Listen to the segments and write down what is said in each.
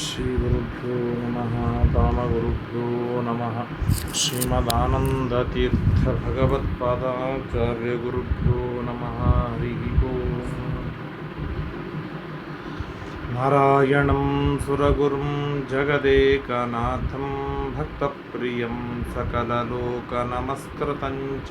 श्रीगुरुभ्यो नमः दामगुरुभ्यो नमः। श्रीमदानन्दतीर्थभगवत्पादाचार्यगुरुभ्यो नमः हरिः नारायणं सुरगुरुं जगदेकनाथं भक्तप्रियं सकललोकनमस्कृतं च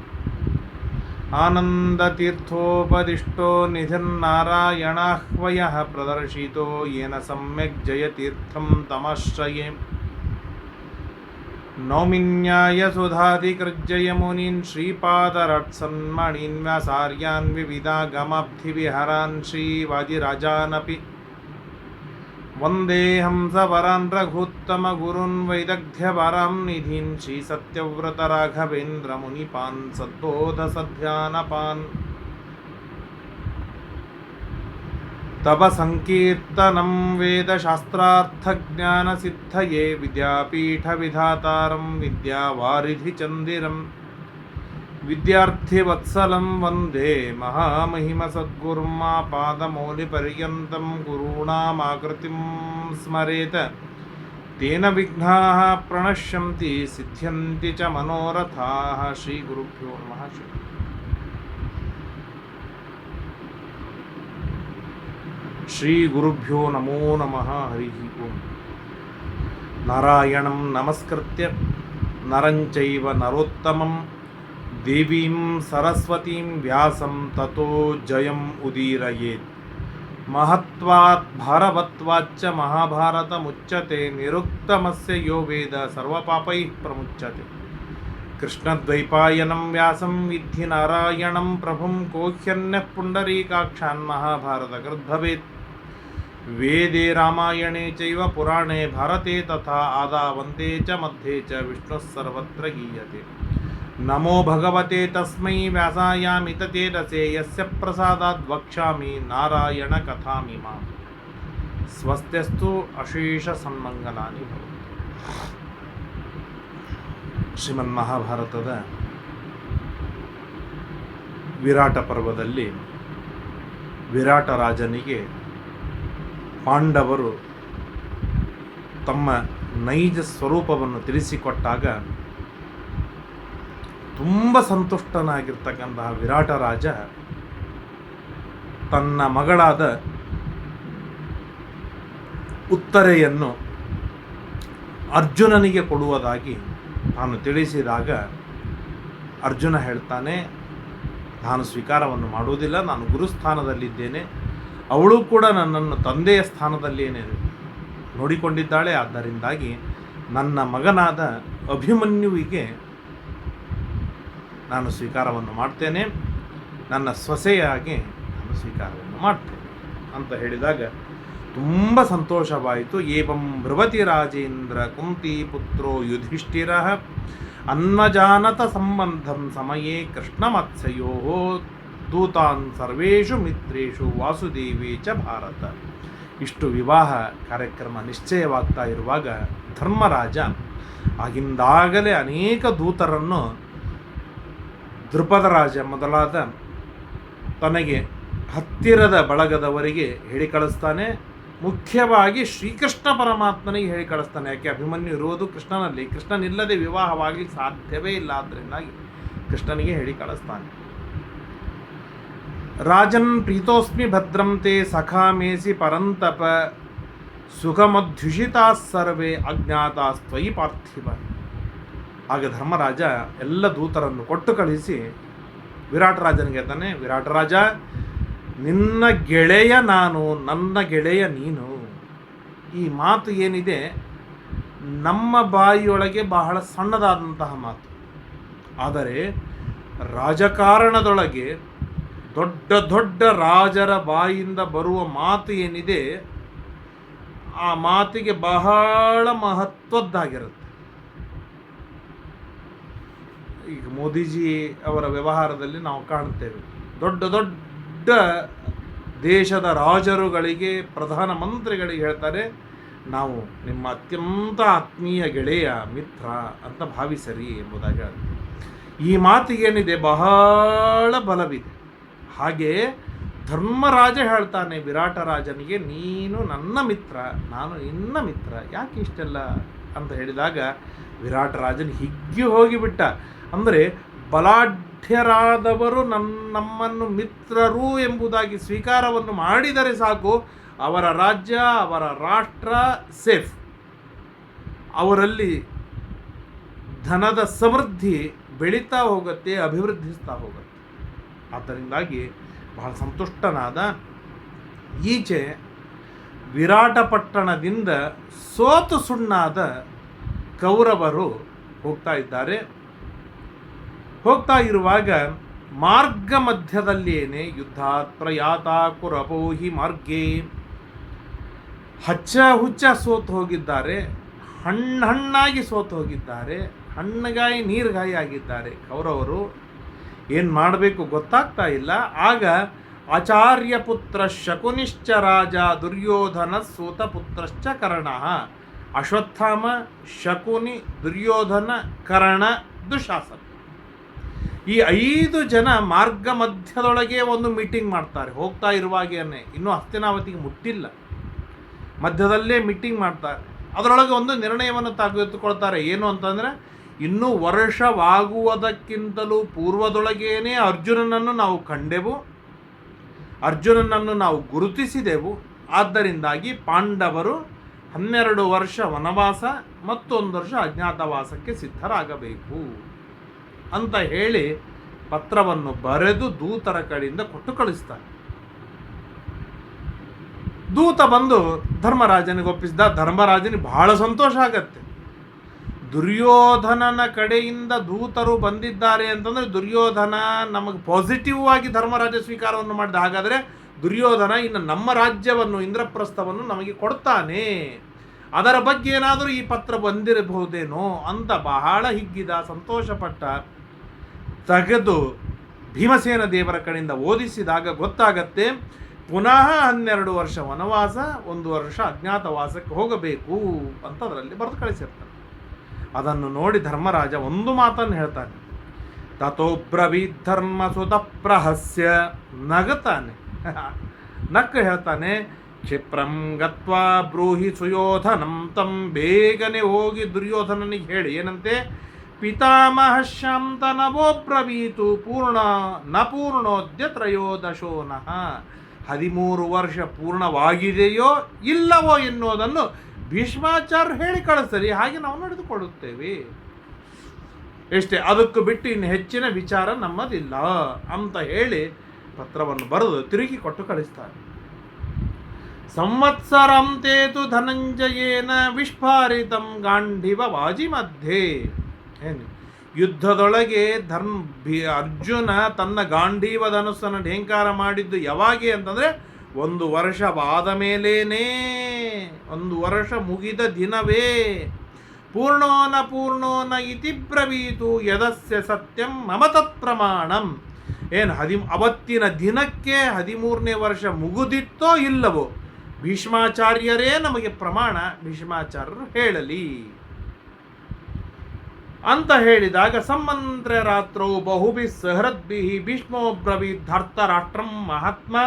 आनन्दतीर्थोपदिष्टो निधिर्नारायणाह्वयः प्रदर्शितो येन सम्यक् जयतीर्थं तमाश्रये। नौमिन्यायसुधाधिकृज्जयमुनीन् श्रीपादरट्सन्मणीन् व्यासार्यान् विविधागमाब्धिविहरान् श्रीवादिराजानपि वन्देऽहं सवरान् रघुत्तमगुरून् वैदग्ध्यवरां निधीन् श्रीसत्यव्रतराघवेन्द्रमुनिपान् सद्बोधसध्यानपान्। तव सङ्कीर्तनं वेदशास्त्रार्थज्ञानसिद्धये विद्यापीठविधातारं विद्यावारिधिचन्दिरम्। విద్యార్థివత్సలం వందే మహామహిమసద్గుర్మా పాదమౌలిపర్యంతం గురూణామాకృతిం స్మరేత. తేన విఘ్నా ప్రణశ్యంతి సిద్ధ్యంతి చ మనోరథా శ్రీగురుభ్యో నమ. శ్రీగురుభ్యో నమో నమ. హరి ఓం. నారాయణం నమస్కృత్య. నరంచైవ నరోత్తమం. देवीं सरस्वतीं व्यासं ततो जयम् उदीरयेत्। महत्वात् भारवत्वाच्च महाभारतमुच्यते, निरुक्तमस्य यो वेद सर्वपापैः प्रमुच्यते। कृष्णद्वैपायनं व्यासं विद्धि नारायणं प्रभुं कोह्यन्यः पुण्डरीकाक्षान् महाभारतकृद्भवेत् वेदे रामायणे चैव पुराणे भारते तथा आदावन्ते च मध्ये च विष्णुः सर्वत्र गीयते ನಮೋ ಭಗವತೆ ತಸ್ಮೈ ವ್ಯಾಸಾಯಾಮಿತ ಚೇತಸೆ ಯಸ್ಯ ಪ್ರಸಾದಾತ್ ವಕ್ಷಾಮಿ ನಾರಾಯಣ ಕಥಾಮಿ ಮಾ ಸ್ವಸ್ತ್ಯಸ್ತು ಅಶೇಷ ಸನ್ಮಂಗಲಾನಿ ಶ್ರೀಮನ್ ಮಹಾಭಾರತದ ವಿರಾಟ ಪರ್ವದಲ್ಲಿ ವಿರಾಟ ರಾಜನಿಗೆ ಪಾಂಡವರು ತಮ್ಮ ನೈಜ ಸ್ವರೂಪವನ್ನು ತಿಳಿಸಿಕೊಟ್ಟಾಗ ತುಂಬ ಸಂತುಷ್ಟನಾಗಿರ್ತಕ್ಕಂತಹ ವಿರಾಟ ರಾಜ ತನ್ನ ಮಗಳಾದ ಉತ್ತರೆಯನ್ನು ಅರ್ಜುನನಿಗೆ ಕೊಡುವುದಾಗಿ ತಾನು ತಿಳಿಸಿದಾಗ ಅರ್ಜುನ ಹೇಳ್ತಾನೆ, ನಾನು ಸ್ವೀಕಾರವನ್ನು ಮಾಡುವುದಿಲ್ಲ, ನಾನು ಗುರುಸ್ಥಾನದಲ್ಲಿದ್ದೇನೆ. ಅವಳು ಕೂಡ ನನ್ನನ್ನು ತಂದೆಯ ಸ್ಥಾನದಲ್ಲಿಯೇ ನೋಡಿಕೊಂಡಿದ್ದಾಳೆ. ಆದ್ದರಿಂದಾಗಿ ನನ್ನ ಮಗನಾದ ಅಭಿಮನ್ಯುವಿಗೆ ನಾನು ಸ್ವೀಕಾರವನ್ನು ಮಾಡ್ತೇನೆ. ನನ್ನ ಸೊಸೆಯಾಗಿ ನಾನು ಸ್ವೀಕಾರವನ್ನು ಮಾಡ್ತೇನೆ ಅಂತ ಹೇಳಿದಾಗ ತುಂಬ ಸಂತೋಷವಾಯಿತು. ಏವಂ ಭೃವತಿ ರಾಜೇಂದ್ರ ಕುಂತಿ ಪುತ್ರೋ ಯುಧಿಷ್ಠಿರ ಅನ್ನಜಾನತ ಸಂಬಂಧಂ ಸಮಯೇ ಕೃಷ್ಣಮತ್ಸ್ಯೋ ದೂತಾನ್ ಸರ್ವೇಷು ಮಿತ್ರೇಷು ವಾಸುದೇವಿ ಚ ಭಾರತ. ಇಷ್ಟು ವಿವಾಹ ಕಾರ್ಯಕ್ರಮ ನಿಶ್ಚಯವಾಗ್ತಾ ಇರುವಾಗ ಧರ್ಮರಾಜ ಆಗಿಂದಾಗಲೇ ಅನೇಕ ದೂತರನ್ನು ದೃಪದ ರಾಜ ಮೊದಲಾದ ತನಗೆ ಹತ್ತಿರದ ಬಳಗದವರಿಗೆ ಹೇಳಿ ಕಳಿಸ್ತಾನೆ. ಮುಖ್ಯವಾಗಿ ಶ್ರೀಕೃಷ್ಣ ಪರಮಾತ್ಮನಿಗೆ ಹೇಳಿ ಕಳಿಸ್ತಾನೆ. ಯಾಕೆ? ಅಭಿಮನ್ಯು ಇರುವುದು ಕೃಷ್ಣನಲ್ಲಿ. ಕೃಷ್ಣನಿಲ್ಲದೆ ವಿವಾಹವಾಗಲಿಕ್ಕೆ ಸಾಧ್ಯವೇ ಇಲ್ಲ ಆದ್ದರಿಂದಾಗಿ ಕೃಷ್ಣನಿಗೆ ಹೇಳಿ ಕಳಿಸ್ತಾನೆ. ರಾಜನ್ ಪ್ರೀತೋಸ್ಮಿ ಭದ್ರಂತೆ ಸಖಾಮೇಸಿ ಸಖಾ ಮೇಸಿ ಪರಂತಪ ಸುಖಮಧ್ಯುಷಿತಾ ಸರ್ವೇ ಅಜ್ಞಾತಾಸ್ತ್ವಯಿ ಪಾರ್ಥಿವ. ಆಗ ಧರ್ಮರಾಜ ಎಲ್ಲ ದೂತರನ್ನು ಕೊಟ್ಟು ಕಳಿಸಿ, ವಿರಾಟ ರಾಜನಿಗೆ ಹೇಳ್ತಾನೆ, ವಿರಾಟ ರಾಜ, ನಿನ್ನ ಗೆಳೆಯ ನಾನು, ನನ್ನ ಗೆಳೆಯ ನೀನು. ಈ ಮಾತು ಏನಿದೆ? ನಮ್ಮ ಬಾಯಿಯೊಳಗೆ ಬಹಳ ಸಣ್ಣದಾದಂತಹ ಮಾತು. ಆದರೆ ರಾಜಕಾರಣದೊಳಗೆ ದೊಡ್ಡ ದೊಡ್ಡ ರಾಜರ ಬಾಯಿಯಿಂದ ಬರುವ ಮಾತು ಏನಿದೆ? ಆ ಮಾತಿಗೆ ಬಹಳ ಮಹತ್ವದ್ದಾಗಿರುತ್ತೆ. ಈಗ ಮೋದಿಜಿ ಅವರ ವ್ಯವಹಾರದಲ್ಲಿ ನಾವು ಕಾಣುತ್ತೇವೆ. ದೊಡ್ಡ ದೊಡ್ಡ ದೇಶದ ರಾಜರುಗಳಿಗೆ ಪ್ರಧಾನಮಂತ್ರಿಗಳಿಗೆ ಹೇಳ್ತಾರೆ, ನಾವು ನಿಮ್ಮ ಅತ್ಯಂತ ಆತ್ಮೀಯ ಗೆಳೆಯ ಮಿತ್ರ ಅಂತ ಭಾವಿಸರಿ ಎಂಬುದಾಗಿ ಹೇಳ್ತಾರೆ. ಈ ಮಾತಿಗೇನಿದೆ? ಬಹಳ ಬಲವಿದೆ. ಹಾಗೆ ಧರ್ಮರಾಜ ಹೇಳ್ತಾನೆ ವಿರಾಟ ರಾಜನಿಗೆ ನೀನು ನನ್ನ ಮಿತ್ರ, ನಾನು ನಿನ್ನ ಮಿತ್ರ, ಯಾಕೆ ಇಷ್ಟೆಲ್ಲ? ಅಂತ ಹೇಳಿದಾಗ ವಿರಾಟ ರಾಜನ್ ಹಿಗ್ಗಿ ಹೋಗಿಬಿಟ್ಟ. ಅಂದರೆ ಬಲಾಢ್ಯರಾದವರು ನನ್ನ ನಮ್ಮನ್ನು ಮಿತ್ರರು ಎಂಬುದಾಗಿ ಸ್ವೀಕಾರವನ್ನು ಮಾಡಿದರೆ ಸಾಕು. ಅವರ ರಾಜ್ಯ, ಅವರ ರಾಷ್ಟ್ರ ಸೇಫ್. ಅವರಲ್ಲಿ ಧನದ ಸಮೃದ್ಧಿ ಬೆಳೀತಾ ಹೋಗುತ್ತೆ, ಅಭಿವೃದ್ಧಿಸ್ತಾ ಹೋಗುತ್ತೆ. ಆದ್ದರಿಂದಾಗಿ ಬಹಳ ಸಂತುಷ್ಟನಾದ ಈಚೆ ವಿರಾಟಪಟ್ಟಣದಿಂದ ಸೋತು ಸುಣ್ಣಾದ ಕೌರವರು ಹೋಗ್ತಾ ಇದ್ದಾರೆ. ಹೋಗ್ತಾ ಇರುವಾಗ ಮಾರ್ಗ ಮಧ್ಯದಲ್ಲೇನೆ ಯುದ್ಧಾತ್ ಪ್ರಯಾತ ಕುರಪೋಹಿ ಮಾರ್ಗೇ. ಹಚ್ಚ ಹುಚ್ಚ ಸೋತು ಹೋಗಿದ್ದಾರೆ, ಹಣ್ಣು ಹಣ್ಣಾಗಿ ಸೋತು ಹೋಗಿದ್ದಾರೆ, ಹಣ್ಣುಗಾಯಿ ನೀರುಗಾಯಿ ಆಗಿದ್ದಾರೆ. ಕೌರವರು ಏನು ಮಾಡಬೇಕು ಗೊತ್ತಾಗ್ತಾ ಇಲ್ಲ. ಆಗ ಆಚಾರ್ಯ ಪುತ್ರ ಶಕುನಿಶ್ಚ ರಾಜ ದುರ್ಯೋಧನ ಸೂತ ಪುತ್ರಶ್ಚ ಕರ್ಣ. ಅಶ್ವತ್ಥಾಮ, ಶಕುನಿ, ದುರ್ಯೋಧನ, ಕರ್ಣ, ದುಶಾಸನ. ಈ ಐದು ಜನ ಮಾರ್ಗ ಮಧ್ಯದೊಳಗೆ ಒಂದು ಮೀಟಿಂಗ್ ಮಾಡ್ತಾರೆ. ಹೋಗ್ತಾ ಇರುವಾಗೇನೆ. ಇನ್ನೂ ಹಸ್ತಿನಾವತಿಗೆ ಮುಟ್ಟಿಲ್ಲ. ಮಧ್ಯದಲ್ಲೇ ಮೀಟಿಂಗ್ ಮಾಡ್ತಾರೆ. ಅದರೊಳಗೆ ಒಂದು ನಿರ್ಣಯವನ್ನು ತೆಗೆದುಕೊಳ್ತಾರೆ. ಏನು ಅಂತಂದರೆ, ಇನ್ನೂ ವರ್ಷವಾಗುವುದಕ್ಕಿಂತಲೂ ಪೂರ್ವದೊಳಗೇನೆ ಅರ್ಜುನನನ್ನು ನಾವು ಕಂಡೆವು. ಅರ್ಜುನನನ್ನು ನಾವು ಗುರುತಿಸಿದೆವು. ಆದ್ದರಿಂದಾಗಿ ಪಾಂಡವರು ಹನ್ನೆರಡು ವರ್ಷ ವನವಾಸ, ಮತ್ತೊಂದು ವರ್ಷ ಅಜ್ಞಾತವಾಸಕ್ಕೆ ಸಿದ್ಧರಾಗಬೇಕು. ಅಂತ ಹೇಳಿ ಪತ್ರವನ್ನು ಬರೆದು ದೂತರ ಕಡೆಯಿಂದ ಕೊಟ್ಟು ಕಳಿಸ್ತಾನೆ ದೂತ ಬಂದು ಧರ್ಮರಾಜನಿಗೆ ಒಪ್ಪಿಸಿದ, ಧರ್ಮರಾಜನಿಗೆ ಬಹಳ ಸಂತೋಷ ಆಗತ್ತೆ. ದುರ್ಯೋಧನನ ಕಡೆಯಿಂದ ದೂತರು ಬಂದಿದ್ದಾರೆ ಅಂತಂದ್ರೆ ದುರ್ಯೋಧನ ನಮಗೆ ಪಾಸಿಟಿವ್ ಆಗಿ ಧರ್ಮರಾಜ ಸ್ವೀಕಾರವನ್ನು ಮಾಡಿದ. ಹಾಗಾದರೆ ದುರ್ಯೋಧನ ಇನ್ನು ನಮ್ಮ ರಾಜ್ಯವನ್ನು, ಇಂದ್ರಪ್ರಸ್ಥವನ್ನು ನಮಗೆ ಕೊಡ್ತಾನೆ. ಅದರ ಬಗ್ಗೆ ಏನಾದರೂ ಈ ಪತ್ರ ಬಂದಿರಬಹುದೇನೋ ಅಂತ ಬಹಳ ಹಿಗ್ಗಿದ, ಸಂತೋಷಪಟ್ಟ ತೆಗೆದು ಭೀಮಸೇನ ದೇವರ ಕಡೆಯಿಂದ ಓದಿಸಿದಾಗ ಗೊತ್ತಾಗತ್ತೆ, ಪುನಃ ಹನ್ನೆರಡು ವರ್ಷ ವನವಾಸ, ಒಂದು ವರ್ಷ ಅಜ್ಞಾತವಾಸಕ್ಕೆ ಹೋಗಬೇಕು ಅಂತ ಅದರಲ್ಲಿ ಬರೆದು ಕಳಿಸಿರ್ತಾನೆ ಅದನ್ನು ನೋಡಿ ಧರ್ಮರಾಜ ಒಂದು ಮಾತನ್ನು ಹೇಳ್ತಾನೆ. ತಥೋಬ್ರವೀತ್ ಧರ್ಮ ಸುತ ಪ್ರಹಸ್ಯ ನಗತಾನೆ. ನಕ್ಕ ಹೇಳ್ತಾನೆ, ಕ್ಷಿಪ್ರಂ ಗತ್ವಾ ಬ್ರೂಹಿ ಸುಯೋಧನಂ, ತಂ ಬೇಗನೆ ಹೋಗಿ ದುರ್ಯೋಧನನಿಗೆ ಹೇಳಿ. ಏನಂತೆ? ಪಿತಾಮಹ ಶಾಂತನವೋಬ್ರವೀತು ಪೂರ್ಣ ನ ಪೂರ್ಣೋದ್ಯ ತ್ರಯೋದಶೋನಃ ಹದಿಮೂರು ವರ್ಷ ಪೂರ್ಣವಾಗಿದೆಯೋ ಇಲ್ಲವೋ ಎನ್ನುವುದನ್ನು ಭೀಷ್ಮಾಚಾರ್ಯ ಹೇಳಿ ಕಳಿಸರಿ ಹಾಗೆ ನಾವು ನಡೆದುಕೊಳ್ಳುತ್ತೇವೆ. ಎಷ್ಟೇ, ಅದಕ್ಕೂ ಬಿಟ್ಟು ಇನ್ನು ಹೆಚ್ಚಿನ ವಿಚಾರ ನಮ್ಮದಿಲ್ಲ ಅಂತ ಹೇಳಿ ಪತ್ರವನ್ನು ಬರೆದು ತಿರುಗಿ ಕೊಟ್ಟು ಕಳಿಸ್ತಾರೆ. ಸಂವತ್ಸರಂ ತೇತು ಧನಂಜಯೇನ ವಿಸ್ಫಾರಿತಂ ಗಾಂಡಿವ ವಾಜಿ ಮಧ್ಯೆ ಏನು? ಯುದ್ಧದೊಳಗೆ ಧರ್ಮ, ಭಿ- ಅರ್ಜುನ ತನ್ನ ಗಾಂಧೀವ ಧನುಸ್ಸನ್ನು ಢೇಂಕಾರ ಮಾಡಿದ್ದು ಯಾವಾಗೆ ಅಂತಂದರೆ ಒಂದು ವರ್ಷ ಮೇಲೇನೇ, ಒಂದು ವರ್ಷ ಮುಗಿದ ದಿನವೇ. ಪೂರ್ಣೋನ ಪೂರ್ಣೋನ ಇತಿ ಬ್ರವೀತು ಯದಸ್ಯ ಸತ್ಯಂ ಮಮತ ಪ್ರಮಾಣಂ ಏನು, ಹದಿ, ಅವತ್ತಿನ ದಿನಕ್ಕೆ ಹದಿಮೂರನೇ ವರ್ಷ ಮುಗುದಿತ್ತೋ ಇಲ್ಲವೋ? ಭೀಷ್ಮಾಚಾರ್ಯರೇ ನಮಗೆ ಪ್ರಮಾಣ, ಭೀಷ್ಮಾಚಾರ್ಯರು ಹೇಳಲಿ. ಅಂತ ಹೇಳಿದಾಗ ಸಮ್ಮಂತ್ರ ರಾತ್ರೌ ಬಹುಭಿ ಸಹೃದ್ಭಿ ಧರ್ತ ರಾಷ್ಟ್ರಂ ಮಹಾತ್ಮ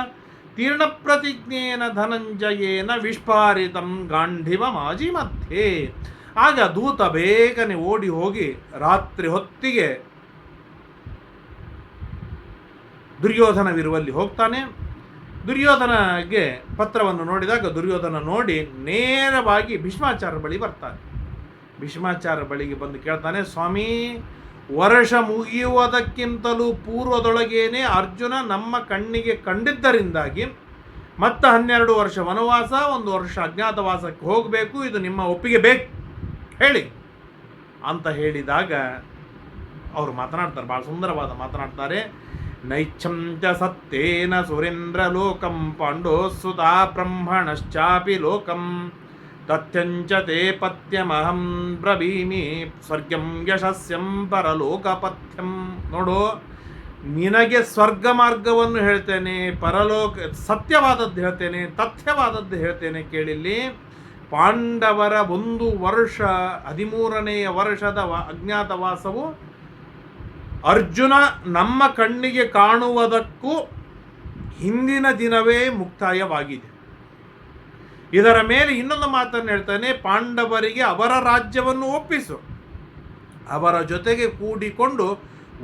ತೀರ್ಣ ಪ್ರತಿಜ್ಞೇನ ಧನಂಜಯೇನ ವಿಸ್ಫಾರಿತಂ ಗಾಂಧಿವ ಮಾಜಿ ಮಧ್ಯೆ. ಆಗ ದೂತ ಬೇಗನೆ ಓಡಿ ಹೋಗಿ ರಾತ್ರಿ ಹೊತ್ತಿಗೆ ದುರ್ಯೋಧನವಿರುವಲ್ಲಿ ಹೋಗ್ತಾನೆ. ದುರ್ಯೋಧನಗೆ ಪತ್ರವನ್ನು ನೋಡಿದಾಗ ದುರ್ಯೋಧನ ನೋಡಿ ನೇರವಾಗಿ ಭೀಷ್ಮಾಚಾರ್ಯ ಬಳಿ ಬರ್ತಾನೆ. ಭೀಷ್ಮಾಚಾರ್ಯ ಬಳಿಗೆ ಬಂದು ಕೇಳ್ತಾನೆ, ಸ್ವಾಮಿ, ವರ್ಷ ಮುಗಿಯುವುದಕ್ಕಿಂತಲೂ ಪೂರ್ವದೊಳಗೇನೆ ಅರ್ಜುನ ನಮ್ಮ ಕಣ್ಣಿಗೆ ಕಂಡಿದ್ದರಿಂದಾಗಿ ಮತ್ತೆ ಹನ್ನೆರಡು ವರ್ಷ ವನವಾಸ, ಒಂದು ವರ್ಷ ಅಜ್ಞಾತವಾಸಕ್ಕೆ ಹೋಗಬೇಕು, ಇದು ನಿಮ್ಮ ಒಪ್ಪಿಗೆ ಬೇಕು, ಹೇಳಿ. ಅಂತ ಹೇಳಿದಾಗ ಅವರು ಮಾತನಾಡ್ತಾರೆ ಭಾಳ ಸುಂದರವಾದ ಮಾತನಾಡ್ತಾರೆ ನೈಚ್ಛಂಚ ಸತ್ತೇನ ಸುರೇಂದ್ರ ಲೋಕಂ ಪಾಂಡೋಸುತಾ ಬ್ರಹ್ಮಣಶ್ಚಾಪಿ ಲೋಕಂ ತಥ್ಯಂಚ ತೇ ಪಥ್ಯಮಹಂ ಬ್ರವೀಮಿ ಸ್ವರ್ಗಂ ಯಶಸ್ಯಂ ಪರಲೋಕಪಥ್ಯಂ. ನೋಡು, ನಿನಗೆ ಸ್ವರ್ಗ ಮಾರ್ಗವನ್ನು ಹೇಳ್ತೇನೆ, ಪರಲೋಕ, ಸತ್ಯವಾದದ್ದು ಹೇಳ್ತೇನೆ, ತಥ್ಯವಾದದ್ದು ಹೇಳ್ತೇನೆ ಕೇಳಿಲ್ಲಿ. ಪಾಂಡವರ ಒಂದು ವರ್ಷ, ಹದಿಮೂರನೆಯ ವರ್ಷದ ಅಜ್ಞಾತವಾಸವು ಅರ್ಜುನ ನಮ್ಮ ಕಣ್ಣಿಗೆ ಕಾಣುವುದಕ್ಕೂ ಹಿಂದಿನ ದಿನವೇ ಮುಕ್ತಾಯವಾಗಿದೆ. ಇದರ ಮೇಲೆ ಇನ್ನೊಂದು ಮಾತನ್ನು ಹೇಳ್ತಾನೆ, ಪಾಂಡವರಿಗೆ ಅವರ ರಾಜ್ಯವನ್ನು ಒಪ್ಪಿಸು. ಅವರ ಜೊತೆಗೆ ಕೂಡಿಕೊಂಡು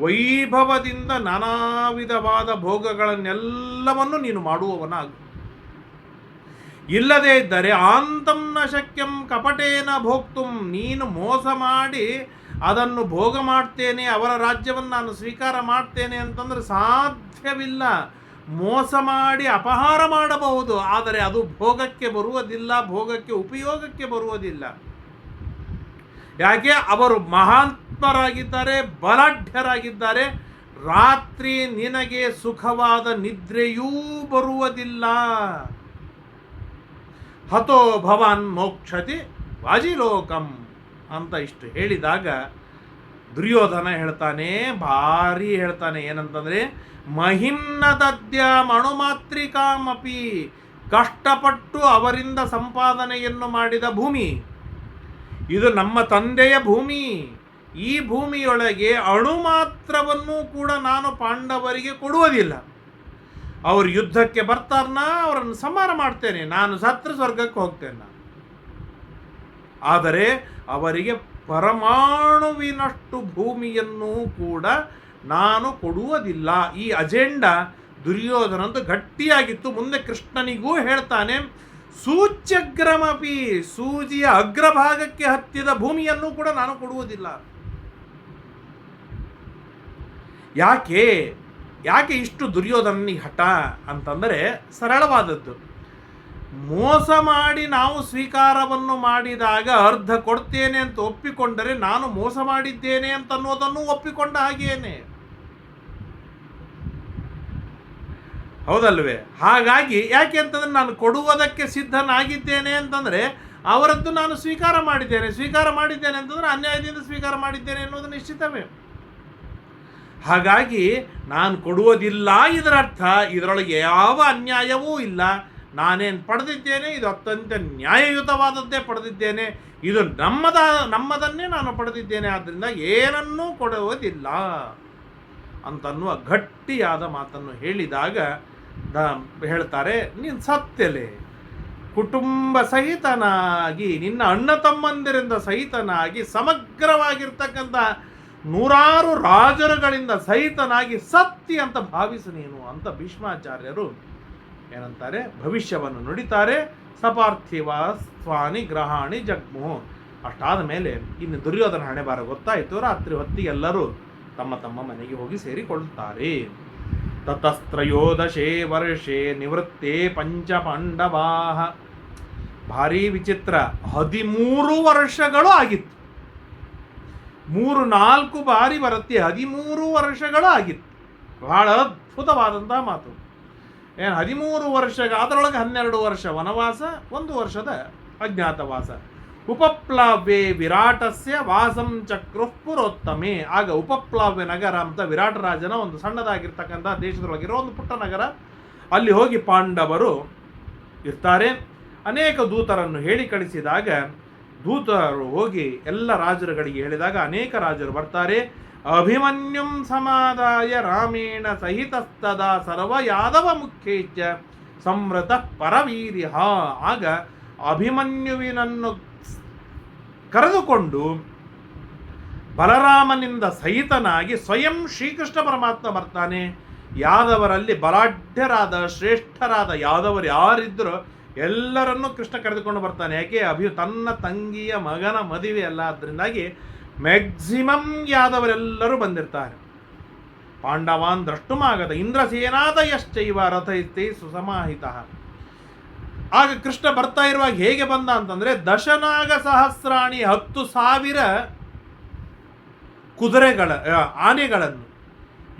ವೈಭವದಿಂದ ನಾನಾ ವಿಧವಾದ ಭೋಗಗಳನ್ನೆಲ್ಲವನ್ನು ನೀನು ಮಾಡುವವನಾಗು. ಇಲ್ಲದೇ ಇದ್ದರೆ ಆಂತಂ ನ ಶಕ್ಯಂ ಕಪಟೇನ ಭೋಗ್ತುಂ ನೀನು ಮೋಸ ಮಾಡಿ ಅದನ್ನು ಭೋಗ ಮಾಡ್ತೇನೆ, ಅವರ ರಾಜ್ಯವನ್ನು ನಾನು ಸ್ವೀಕಾರ ಮಾಡ್ತೇನೆ ಅಂತಂದ್ರೆ ಸಾಧ್ಯವಿಲ್ಲ. ಮೋಸ ಮಾಡಿ ಅಪಹಾರ ಮಾಡಬಹುದು, ಆದರೆ ಅದು ಭೋಗಕ್ಕೆ ಬರುವುದಿಲ್ಲ, ಭೋಗಕ್ಕೆ ಉಪಯೋಗಕ್ಕೆ ಬರುವುದಿಲ್ಲ. ಯಾಕೆ? ಅವರು ಮಹಾತ್ಮರಾಗಿದ್ದಾರೆ ಬಲಾಢ್ಯರಾಗಿದ್ದಾರೆ. ರಾತ್ರಿ ನಿನಗೆ ಸುಖವಾದ ನಿದ್ರೆಯೂ ಬರುವುದಿಲ್ಲ. ಹತೋ ಭವಾನ್ ಮೋಕ್ಷತಿ ವಾಜಿಲೋಕಂ ಅಂತ ಇಷ್ಟು ಹೇಳಿದಾಗ ದುರ್ಯೋಧನ ಹೇಳ್ತಾನೆ, ಭಾರಿ ಹೇಳ್ತಾನೆ, ಏನಂತಂದ್ರೆ ಮಹಿಮ್ನ ದದ್ಯ ಮಣುಮಾತ್ರಿಕಾಮಪಿ, ಕಷ್ಟಪಟ್ಟು ಅವರಿಂದ ಸಂಪಾದನೆಯನ್ನು ಮಾಡಿದ ಭೂಮಿ. ಇದು ನಮ್ಮ ತಂದೆಯ ಭೂಮಿ. ಈ ಭೂಮಿಯೊಳಗೆ ಅಣು ಮಾತ್ರವನ್ನು ಕೂಡ ನಾನು ಪಾಂಡವರಿಗೆ ಕೊಡುವುದಿಲ್ಲ. ಅವರು ಯುದ್ಧಕ್ಕೆ ಬರ್ತಾರನ, ಅವರನ್ನು ಸಂಹಾರ ಮಾಡ್ತೇನೆ. ನಾನು ಸತ್ರ ಸ್ವರ್ಗಕ್ಕೆ ಹೋಗ್ತೇನೆ. ಆದರೆ ಅವರಿಗೆ ಪರಮಾಣುವಿನಷ್ಟು ಭೂಮಿಯನ್ನು ಕೂಡ ನಾನು ಕೊಡುವುದಿಲ್ಲ. ಈ ಅಜೆಂಡಾ ದುರ್ಯೋಧನಂದು ಗಟ್ಟಿಯಾಗಿತ್ತು. ಮುಂದೆ ಕೃಷ್ಣನಿಗೂ ಹೇಳ್ತಾನೆ, ಸೂಚ್ಯಗ್ರಮಪಿ, ಸೂಜಿಯ ಅಗ್ರಭಾಗಕ್ಕೆ ಹತ್ತಿದ ಭೂಮಿಯನ್ನು ಕೂಡ ನಾನು ಕೊಡುವುದಿಲ್ಲ. ಯಾಕೆ ಯಾಕೆ ಇಷ್ಟು ದುರ್ಯೋಧನಿಗೆ ಹಠ ಅಂತಂದರೆ ಸರಳವಾದದ್ದು. ಮೋಸ ಮಾಡಿ ನಾವು ಸ್ವೀಕಾರವನ್ನು ಮಾಡಿದಾಗ ಅರ್ಧ ಕೊಡ್ತೇನೆ ಅಂತ ಒಪ್ಪಿಕೊಂಡರೆ ನಾನು ಮೋಸ ಮಾಡಿದ್ದೇನೆ ಅಂತ ಅನ್ನೋದನ್ನು ಒಪ್ಪಿಕೊಂಡ ಹಾಗೇನೆ. ಹೌದಲ್ವೇ? ಹಾಗಾಗಿ ಯಾಕೆ ಅಂತಂದ್ರೆ ನಾನು ಕೊಡುವುದಕ್ಕೆ ಸಿದ್ಧನಾಗಿದ್ದೇನೆ ಅಂತಂದ್ರೆ ಅವರದ್ದು ನಾನು ಸ್ವೀಕಾರ ಮಾಡಿದ್ದೇನೆ. ಸ್ವೀಕಾರ ಮಾಡಿದ್ದೇನೆ ಅಂತಂದ್ರೆ ಅನ್ಯಾಯದಿಂದ ಸ್ವೀಕಾರ ಮಾಡಿದ್ದೇನೆ ಎನ್ನುವುದು ನಿಶ್ಚಿತವೇ. ಹಾಗಾಗಿ ನಾನು ಕೊಡುವುದಿಲ್ಲ ಇದರ ಅರ್ಥ ಇದರೊಳಗೆ ಯಾವ ಅನ್ಯಾಯವೂ ಇಲ್ಲ. ನಾನೇನು ಪಡೆದಿದ್ದೇನೆ, ಇದು ಅತ್ಯಂತ ನ್ಯಾಯಯುತವಾದದ್ದೇ ಪಡೆದಿದ್ದೇನೆ, ಇದು ನಮ್ಮದ, ನಮ್ಮದನ್ನೇ ನಾನು ಪಡೆದಿದ್ದೇನೆ ಆದ್ದರಿಂದ ಏನನ್ನೂ ಕೊಡುವುದಿಲ್ಲ ಅಂತನ್ನುವ ಗಟ್ಟಿಯಾದ ಮಾತನ್ನು ಹೇಳಿದಾಗ ದ- ಹೇಳ್ತಾರೆ, ನೀನು ಸತ್ಯಲೆ. ಕುಟುಂಬ ಸಹಿತನಾಗಿ, ನಿನ್ನ ಅಣ್ಣ ತಮ್ಮಂದಿರಿಂದ ಸಹಿತನಾಗಿ, ಸಮಗ್ರವಾಗಿರ್ತಕ್ಕಂಥ ನೂರಾರು ರಾಜರುಗಳಿಂದ ಸಹಿತನಾಗಿ ಸತ್ಯ ಅಂತ ಭಾವಿಸು ನೀನು ಅಂತ ಭೀಷ್ಮಾಚಾರ್ಯರು ಏನಂತಾರೆ? ಭವಿಷ್ಯವನ್ನು ನುಡಿತಾರೆ. ಸಪಾರ್ಥಿವ ಸ್ವಾನಿ ಗ್ರಹಾಣಿ ಜಗ್ಮು. ಅಷ್ಟಾದ ಮೇಲೆ ಇನ್ನು ದುರ್ಯೋಧನ ಹಣೆ ಬಾರ ಗೊತ್ತಾಯಿತು. ರಾತ್ರಿ ಹೊತ್ತಿಗೆ ಎಲ್ಲರೂ ತಮ್ಮ ತಮ್ಮ ಮನೆಗೆ ಹೋಗಿ ಸೇರಿಕೊಳ್ಳುತ್ತಾರೆ. ತತಸ್ತ್ರಯೋದಶೇ ವರ್ಷೇ ನಿವೃತ್ತೇ ಪಂಚ ಪಾಂಡವಾಹ ಭಾರಿ ವಿಚಿತ್ರ. ಹದಿಮೂರು ವರ್ಷಗಳು ಆಗಿತ್ತು. ಮೂರು, ನಾಲ್ಕು ಬಾರಿ ಬರುತ್ತೆ. ಹದಿಮೂರು ವರ್ಷಗಳು ಆಗಿತ್ತು. ಬಹಳ ಅದ್ಭುತವಾದಂತಹ ಮಾತು. ಏನು ಹದಿಮೂರು ವರ್ಷ ಅದರೊಳಗೆ ಹನ್ನೆರಡು ವರ್ಷ ವನವಾಸ, ಒಂದು ವರ್ಷದ ಅಜ್ಞಾತವಾಸ. ಉಪಪ್ಲಾವ್ಯೆ ವಿರಾಟಸ್ಯ ವಾಸಂ ಚಕ್ರಃ ಪುರೋತ್ತಮೆ. ಆಗ ಉಪಪ್ಲಾವ್ಯ ನಗರ ಅಂತ ವಿರಾಟ ರಾಜನ ಒಂದು ಸಣ್ಣದಾಗಿರ್ತಕ್ಕಂಥ ದೇಶದೊಳಗಿರೋ ಒಂದು ಪುಟ್ಟ ನಗರ. ಅಲ್ಲಿ ಹೋಗಿ ಪಾಂಡವರು ಇರ್ತಾರೆ. ಅನೇಕ ದೂತರನ್ನು ಹೇಳಿ ಕಳಿಸಿದಾಗ ದೂತರು ಹೋಗಿ ಎಲ್ಲ ರಾಜರುಗಳಿಗೆ ಹೇಳಿದಾಗ ಅನೇಕ ರಾಜರು ಬರ್ತಾರೆ. ಅಭಿಮನ್ಯುಂ ಸಮಾದಾಯ ರಾಮೇಣ ಸಹಿತಸ್ತದ ಸರ್ವ ಯಾದವ ಮುಖ್ಯೈಚ ಸಂವೃತ ಪರವೀರಿಹ ಆಗ ಅಭಿಮನ್ಯುವಿನನ್ನು ಕರೆದುಕೊಂಡು ಬಲರಾಮನಿಂದ ಸಹಿತನಾಗಿ ಸ್ವಯಂ ಶ್ರೀಕೃಷ್ಣ ಪರಮಾತ್ಮ ಬರ್ತಾನೆ. ಯಾದವರಲ್ಲಿ ಬಲಾಢ್ಯರಾದ, ಶ್ರೇಷ್ಠರಾದ ಯಾದವರು ಯಾರಿದ್ದರೂ ಎಲ್ಲರನ್ನೂ ಕೃಷ್ಣ ಕರೆದುಕೊಂಡು ಬರ್ತಾನೆ. ಯಾಕೆ? ಅಭಿ, ತನ್ನ ತಂಗಿಯ ಮಗನ ಮದುವೆ ಅಲ್ಲ ಅದರಿಂದಾಗಿ ಮ್ಯಾಕ್ಸಿಮಮ್ ಯಾದವರೆಲ್ಲರೂ ಬಂದಿರ್ತಾರೆ. ಪಾಂಡವಾನ್ ದ್ರಷ್ಟುಮಾಗದ ಇಂದ್ರಸೇನಾದ ಯಶ್ಚೈವ ರಥ ಇತ್ತಿ ಸುಸಮಾಹಿತ. ಆಗ ಕೃಷ್ಣ ಬರ್ತಾ ಇರುವಾಗ ಹೇಗೆ ಬಂದ ಅಂತಂದ್ರೆ ದಶನಾಗ ಸಹಸ್ರಾಣಿ ಹತ್ತು ಸಾವಿರ ಕುದುರೆಗಳ ಆನೆಗಳನ್ನು,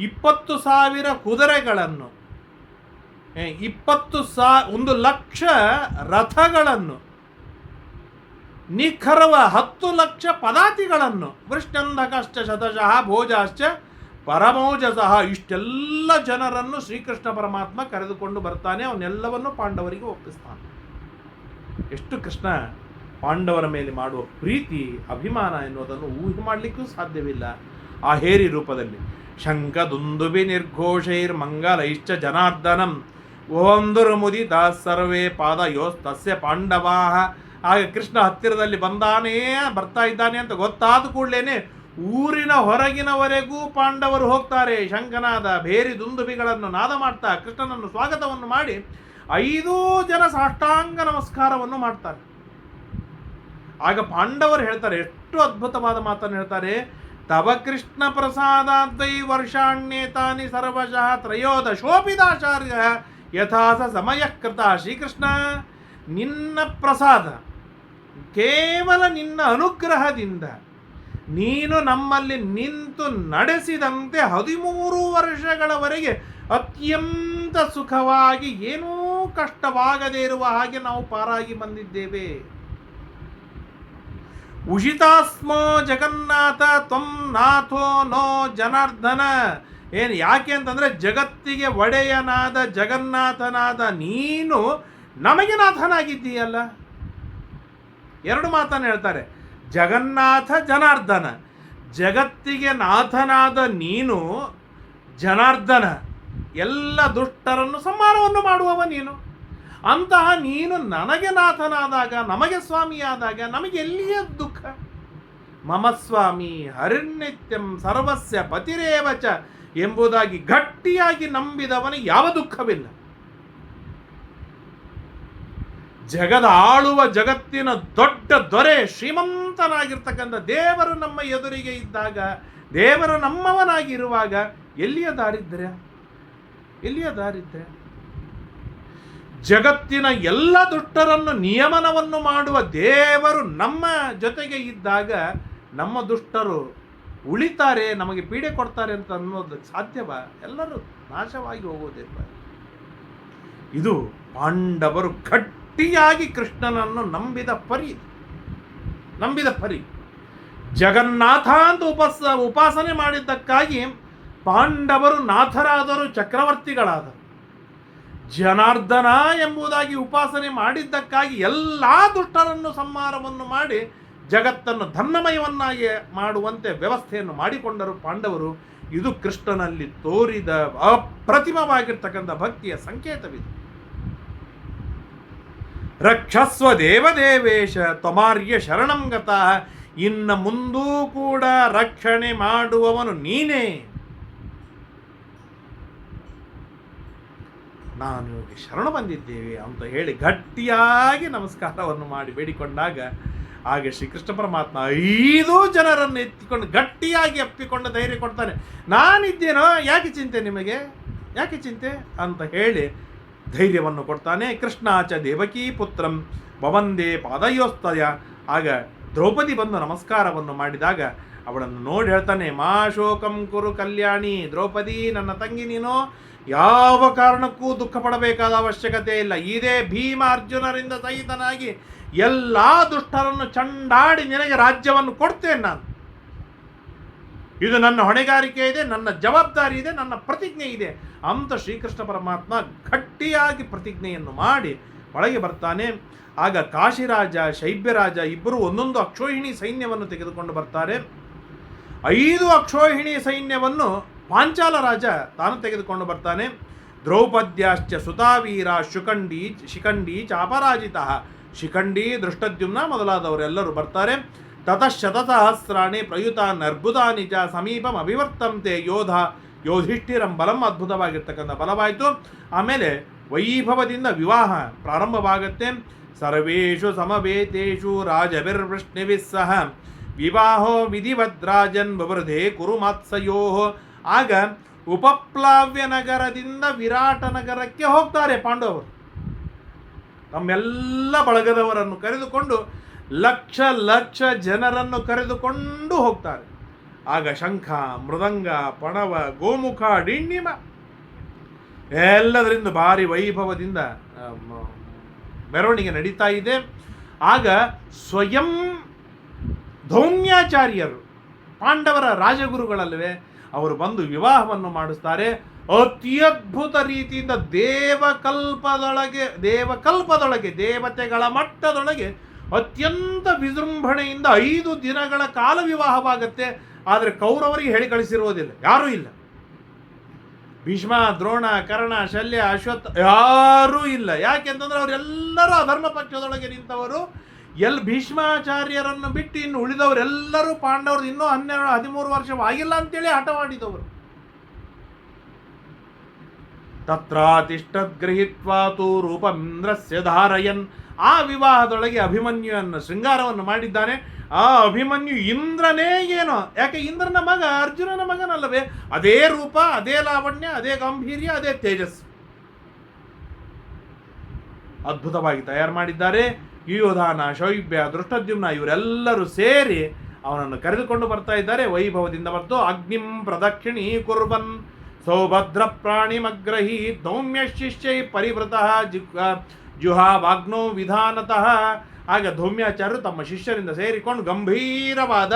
ಇಪ್ಪತ್ತು ಸಾವಿರ ಕುದುರೆಗಳನ್ನು ಇಪ್ಪತ್ತು ಸಾ, ಒಂದು ಲಕ್ಷ ರಥಗಳನ್ನು ನಿಖರವ ಹತ್ತು ಲಕ್ಷ ಪದಾತಿಗಳನ್ನು. ವೃಷ್ಟಂಧಕಶ್ಚ ಶತಶಃ, ಭೋಜಾಶ್ಚ, ಪರಮೋಜಸಃ, ಇಷ್ಟೆಲ್ಲ ಜನರನ್ನು ಶ್ರೀಕೃಷ್ಣ ಪರಮಾತ್ಮ ಕರೆದುಕೊಂಡು ಬರ್ತಾನೆ, ಅವನ್ನೆಲ್ಲವನ್ನು ಪಾಂಡವರಿಗೆ ಒಪ್ಪಿಸ್ತಾನೆ. ಎಷ್ಟು ಕೃಷ್ಣ ಪಾಂಡವರ ಮೇಲೆ ಮಾಡುವ ಪ್ರೀತಿ, ಅಭಿಮಾನ ಎನ್ನುವುದನ್ನು ಊಹೆ ಮಾಡಲಿಕ್ಕೂ ಸಾಧ್ಯವಿಲ್ಲ. ಆ ಹೇರಿ ರೂಪದಲ್ಲಿ ಶಂಕ ದುಂದುಬಿ ನಿರ್ಘೋಷೈರ್ ಮಂಗಲೈಶ್ಚ ಜನಾರ್ದನಂ ಓಂದುರು ದಾಸ್ ಸರ್ವೇ ಪಾದಯೋಸ್ತಸ್ಯ ಪಾಂಡವಾ ಆಗ ಕೃಷ್ಣ ಹತ್ತಿರದಲ್ಲಿ ಬಂದಾನೇ ಬರ್ತಾ ಇದ್ದಾನೆ ಅಂತ ಗೊತ್ತಾದ ಕೂಡಲೇ ಊರಿನ ಹೊರಗಿನವರೆಗೂ ಪಾಂಡವರು ಹೋಗ್ತಾರೆ. ಶಂಕನಾದ ಬೇರಿ ದುಂದುಬಿಗಳನ್ನು ನಾದ ಮಾಡ್ತಾ ಕೃಷ್ಣನನ್ನು ಸ್ವಾಗತವನ್ನು ಮಾಡಿ ಐದೂ ಜನ ಸಾಷ್ಟಾಂಗ ನಮಸ್ಕಾರವನ್ನು ಮಾಡ್ತಾರೆ. ಆಗ ಪಾಂಡವರು ಹೇಳ್ತಾರೆ, ಎಷ್ಟು ಅದ್ಭುತವಾದ ಮಾತನ್ನು ಹೇಳ್ತಾರೆ. ತವ ಕೃಷ್ಣ ಪ್ರಸಾದಾದ್ವೈ ವರ್ಷಾಣ್ಯೇತಾನಿ ಸರ್ವಶಃ ತ್ರಯೋದಶೋಪಿದಾಚಾರ್ಯ ಯಥಾಸ ಸಮಯ ಕೃತ ಶ್ರೀಕೃಷ್ಣ. ನಿನ್ನ ಪ್ರಸಾದ ಕೇವಲ ನಿನ್ನ ಅನುಗ್ರಹದಿಂದ ನೀನು ನಮ್ಮಲ್ಲಿ ನಿಂತು ನಡೆಸಿದಂತೆ ಹದಿಮೂರು ವರ್ಷಗಳವರೆಗೆ ಅತ್ಯಂತ ಸುಖವಾಗಿ ಏನೂ ಕಷ್ಟವಾಗದೇ ಇರುವ ಹಾಗೆ ನಾವು ಪಾರಾಗಿ ಬಂದಿದ್ದೇವೆ. ಉಷಿತಾಸ್ಮೋ ಜಗನ್ನಾಥ ತ್ವಂ ನಾಥೋ ನೋ ಜನಾರ್ದನ. ಏನು ಯಾಕೆ ಅಂತಂದ್ರೆ ಜಗತ್ತಿಗೆ ಒಡೆಯನಾದ ಜಗನ್ನಾಥನಾದ ನೀನು ನಮಗೆ ನಾಥನಾಗಿದ್ದೀಯಲ್ಲ ಎರಡು ಮಾತನ್ನು ಹೇಳ್ತಾರೆ. ಜಗನ್ನಾಥ ಜನಾರ್ದನ. ಜಗತ್ತಿಗೆ ನಾಥನಾದ ನೀನು ಜನಾರ್ದನ. ಎಲ್ಲ ದುಷ್ಟರನ್ನು ಸಂಹಾರವನ್ನು ಮಾಡುವವ ನೀನು. ಅಂತಹ ನೀನು ನನಗೆ ನಾಥನಾದಾಗ, ನಮಗೆ ಸ್ವಾಮಿಯಾದಾಗ, ನಮಗೆ ಎಲ್ಲಿಯ ದುಃಖ? ಮಮ ಸ್ವಾಮಿ ಹರಿರ್ನಿತ್ಯಂ ಸರ್ವಸ್ಯ ಪತಿರೇವಚ ಎಂಬುದಾಗಿ ಗಟ್ಟಿಯಾಗಿ ನಂಬಿದವನಿಗೆ ಯಾವ ದುಃಖವಿಲ್ಲ. ಜಗದ ಆಳುವ ಜಗತ್ತಿನ ದೊಡ್ಡ ದೊರೆ ಶ್ರೀಮಂತನಾಗಿರ್ತಕ್ಕಂಥ ದೇವರು ನಮ್ಮ ಎದುರಿಗೆ ಇದ್ದಾಗ, ದೇವರು ನಮ್ಮವನಾಗಿರುವಾಗ ಎಲ್ಲಿಯ ದಾರಿದ್ರ್ಯ? ಎಲ್ಲಿಯ ದಾರಿದ್ರ್ಯ? ಜಗತ್ತಿನ ಎಲ್ಲ ದುಷ್ಟರನ್ನು ನಿಯಮನವನ್ನು ಮಾಡುವ ದೇವರು ನಮ್ಮ ಜೊತೆಗೆ ಇದ್ದಾಗ ನಮ್ಮ ದುಷ್ಟರು ಉಳಿತಾರೆ, ನಮಗೆ ಪೀಡೆ ಕೊಡ್ತಾರೆ ಅಂತ ಅನ್ನೋದು ಸಾಧ್ಯವ? ಎಲ್ಲರೂ ನಾಶವಾಗಿ ಹೋಗೋದೇ ಇದು ಪಾಂಡವರು ಗಟ್ಟಿಯಾಗಿ ಕೃಷ್ಣನನ್ನು ನಂಬಿದ ಪರಿ ನಂಬಿದ ಪರಿ. ಜಗನ್ನಾಥ ಅಂತ ಉಪಸ, ಉಪಾಸನೆ ಮಾಡಿದ್ದಕ್ಕಾಗಿ ಪಾಂಡವರು ನಾಥರಾದರು, ಚಕ್ರವರ್ತಿಗಳಾದರು. ಜನಾರ್ದನ ಎಂಬುದಾಗಿ ಉಪಾಸನೆ ಮಾಡಿದ್ದಕ್ಕಾಗಿ ಎಲ್ಲ ದುಷ್ಟರನ್ನು ಸಂಹಾರವನ್ನು ಮಾಡಿ ಜಗತ್ತನ್ನು ಧನ್ನಮಯವನ್ನಾಗಿ ಮಾಡುವಂತೆ ವ್ಯವಸ್ಥೆಯನ್ನು ಮಾಡಿಕೊಂಡರು ಪಾಂಡವರು. ಇದು ಕೃಷ್ಣನಲ್ಲಿ ತೋರಿದ ಅಪ್ರತಿಮವಾಗಿರ್ತಕ್ಕಂಥ ಭಕ್ತಿಯ ಸಂಕೇತವಿದೆ. ರಕ್ಷಸ್ವ ದೇವದೇವೇಶ ತ್ವಮಾರ್ಯ ಶರಣಂ ಗತ. ಇನ್ನು ಮುಂದೂ ಕೂಡ ರಕ್ಷಣೆ ಮಾಡುವವನು ನೀನೇ. ನಾನು ಶರಣ ಬಂದಿದ್ದೇವೆ ಅಂತ ಹೇಳಿ ಗಟ್ಟಿಯಾಗಿ ನಮಸ್ಕಾರವನ್ನು ಮಾಡಿ ಬೇಡಿಕೊಂಡಾಗ ಆಗ ಶ್ರೀಕೃಷ್ಣ ಪರಮಾತ್ಮ ಐದು ಜನರನ್ನು ಎತ್ತಿಕೊಂಡು ಗಟ್ಟಿಯಾಗಿ ಅಪ್ಪಿಕೊಂಡು ಧೈರ್ಯ ಕೊಡ್ತಾನೆ. ನಾನಿದ್ದೇನೋ, ಯಾಕೆ ಚಿಂತೆ ನಿಮಗೆ? ಯಾಕೆ ಚಿಂತೆ? ಅಂತ ಹೇಳಿ ಧೈರ್ಯವನ್ನು ಕೊಡ್ತಾನೆ. ಕೃಷ್ಣಾಚ ದೇವಕೀ ಪುತ್ರಂ ಭವಂದೇ ಪಾದಯೋಸ್ತಯ. ಆಗ ದ್ರೌಪದಿ ಬಂದು ನಮಸ್ಕಾರವನ್ನು ಮಾಡಿದಾಗ ಅವಳನ್ನು ನೋಡಿ ಹೇಳ್ತಾನೆ, ಮಾ ಶೋಕಂ ಕುರು ಕಲ್ಯಾಣಿ, ದ್ರೌಪದಿ ನನ್ನ ತಂಗಿ ನೀನು. ಯಾವ ಕಾರಣಕ್ಕೂ ದುಃಖ ಪಡಬೇಕಾದ ಅವಶ್ಯಕತೆ ಇಲ್ಲ. ಇದೇ ಭೀಮ ಅರ್ಜುನರಿಂದ ಸಹಿತನಾಗಿ ಎಲ್ಲ ದುಷ್ಟರನ್ನು ಚಂಡಾಡಿ ನಿನಗೆ ರಾಜ್ಯವನ್ನು ಕೊಡ್ತೇನೆ ನಾನು. ಇದು ನನ್ನ ಹೊಣೆಗಾರಿಕೆ ಇದೆ, ನನ್ನ ಜವಾಬ್ದಾರಿ ಇದೆ, ನನ್ನ ಪ್ರತಿಜ್ಞೆ ಇದೆ. ಅಂತ ಶ್ರೀಕೃಷ್ಣ ಪರಮಾತ್ಮ ಗಟ್ಟಿಯಾಗಿ ಪ್ರತಿಜ್ಞೆಯನ್ನು ಮಾಡಿ ಒಳಗೆ ಬರ್ತಾನೆ. ಆಗ ಕಾಶಿರಾಜ, ಶೈಬ್ಯರಾಜ ಇಬ್ಬರು ಒಂದೊಂದು ಅಕ್ಷೋಹಿಣಿ ಸೈನ್ಯವನ್ನು ತೆಗೆದುಕೊಂಡು ಬರ್ತಾರೆ. ಐದು ಅಕ್ಷೋಹಿಣಿ ಸೈನ್ಯವನ್ನು ಪಾಂಚಾಲ ರಾಜ ತಾನು ತೆಗೆದುಕೊಂಡು ಬರ್ತಾನೆ. ದ್ರೌಪದ್ಯಾಶ್ಚ ಸುತಾವೀರ, ಶುಕಂಡಿ ಶಿಖಂಡಿ ಚಾಪರಾಜಿತ. ಶಿಖಂಡಿ ದೃಷ್ಟದ್ಯುಮ್ನ ಮೊದಲಾದವರೆಲ್ಲರೂ ಬರ್ತಾರೆ. ತತಃ ಶತಸಹಸ್ರಾಣಿ ಪ್ರಯುತ ನರ್ಬುದಾನಿ ಚ ಸಮೀಪಂ ಅಭಿವರ್ತಂತೆ ಯೋಧ ಯೋಧಿಷ್ಠಿರಂ ಬಲಂ ಅದ್ಭುತವಾಗಿರ್ತಕ್ಕಂಥ ಬಲವಾಯಿತು. ಆಮೇಲೆ ವೈಭವದಿಂದ ವಿವಾಹ ಪ್ರಾರಂಭವಾಗುತ್ತೆ. ಸರ್ವೇಷು ಸಮವೇತೇಷು ರಾಜವಿರ್ವೃಷ್ಣಿವಿಸ್ಸಹ ವಿವಾಹೋ ವಿಧಿವದ್ರಾಜನ್ ಬವೃಧೆ ಕುರುಮಾತ್ಸಯೋ ಆಗ ಉಪಪ್ಲಾವ್ಯ ನಗರದಿಂದ ವಿರಾಟ ನಗರಕ್ಕೆ ಹೋಗ್ತಾರೆ ಪಾಂಡವರು. ತಮ್ಮೆಲ್ಲ ಬಳಗದವರನ್ನು ಕರೆದುಕೊಂಡು ಲಕ್ಷ ಲಕ್ಷ ಜನರನ್ನು ಕರೆದುಕೊಂಡು ಹೋಗ್ತಾರೆ. ಆಗ ಶಂಖ, ಮೃದಂಗ, ಪಣವ, ಗೋಮುಖ ಡಿಂಡಿಮ ಎಲ್ಲದರಿಂದ ಭಾರಿ ವೈಭವದಿಂದ ಮೆರವಣಿಗೆ ನಡೀತಾ ಇದೆ. ಆಗ ಸ್ವಯಂ ಧೌಮ್ಯಾಚಾರ್ಯರು, ಪಾಂಡವರ ರಾಜಗುರುಗಳಲ್ಲವೇ, ಅವರು ಬಂದು ವಿವಾಹವನ್ನು ಮಾಡಿಸ್ತಾರೆ. ಅತ್ಯದ್ಭುತ ರೀತಿಯಿಂದ ದೇವಕಲ್ಪದೊಳಗೆ ದೇವಕಲ್ಪದೊಳಗೆ, ದೇವತೆಗಳ ಮಟ್ಟದೊಳಗೆ ಅತ್ಯಂತ ವಿಜೃಂಭಣೆಯಿಂದ ಐದು ದಿನಗಳ ಕಾಲ ವಿವಾಹವಾಗುತ್ತೆ, ಆದರೆ ಕೌರವರಿಗೆ ಹೇಳಿ ಕಳಿಸಿರುವುದಿಲ್ಲ ಯಾರೂ ಇಲ್ಲ. ಭೀಷ್ಮ, ದ್ರೋಣ, ಕರ್ಣ, ಶಲ್ಯ ಅಶ್ವತ್ಥ ಯಾರೂ ಇಲ್ಲ. ಯಾಕೆಂತಂದ್ರೆ ಅವರೆಲ್ಲರೂ ಅಧರ್ಮ ಪಕ್ಷದೊಳಗೆ ನಿಂತವರು. ಎಲ್ ಭೀಷ್ಮಾಚಾರ್ಯರನ್ನು ಬಿಟ್ಟು ಇನ್ನು ಉಳಿದವರೆಲ್ಲರೂ ಪಾಂಡವರು ಇನ್ನೂ ಹನ್ನೆರಡು, ಹದಿಮೂರು ವರ್ಷವಾಗಿಲ್ಲ ಅಂತೇಳಿ ಹಠವಾಡಿದವರು ತತ್ರ ತಿಷ್ಟದ್ಗೃಹೀತ್ವಾ ತೂ ರೂಪಮಿಂದ್ರಸ್ಯ ಧಾರಯನ್. ಆ ವಿವಾಹದೊಳಗೆ ಅಭಿಮನ್ಯುವನ್ನು ಶೃಂಗಾರವನ್ನು ಮಾಡಿದ್ದಾನೆ. ಆ ಅಭಿಮನ್ಯು ಇಂದ್ರನೇ ಏನೋ? ಯಾಕೆ ಇಂದ್ರನ ಮಗ ಅರ್ಜುನನ ಮಗನಲ್ಲವೇ? ಅದೇ ರೂಪ, ಅದೇ ಲಾವಣ್ಯ, ಅದೇ ಗಾಂಭೀರ್ಯ, ಅದೇ ತೇಜಸ್ಸು. ಅದ್ಭುತವಾಗಿ ತಯಾರು ಮಾಡಿದ್ದಾರೆ. ಯುಯೋಧಾನ ಶೌಭ್ಯ ದೃಷ್ಟದ್ಯುಮ್ನ ಇವರೆಲ್ಲರೂ ಸೇರಿ ಅವನನ್ನು ಕರೆದುಕೊಂಡು ಬರ್ತಾ ಇದ್ದಾರೆ. ವೈಭವದಿಂದ ಬರ್ತು ಅಗ್ನಿಂ ಪ್ರದಕ್ಷಿಣಿ ಕುರ್ಬನ್ ಸೌಭದ್ರ ಪ್ರಾಣಿಮಗ್ರಹಿ ದೌಮ್ಯ ಶಿಷ್ಯೈ ಪರಿವೃತಃ ಜಿಗ್ ಜುಹಾವಾಗ್ನೋ ವಿಧಾನತಃ. ಆಗ ಧೌಮ್ಯಾಚಾರ್ಯರು ತಮ್ಮ ಶಿಷ್ಯರಿಂದ ಸೇರಿಕೊಂಡು ಗಂಭೀರವಾದ,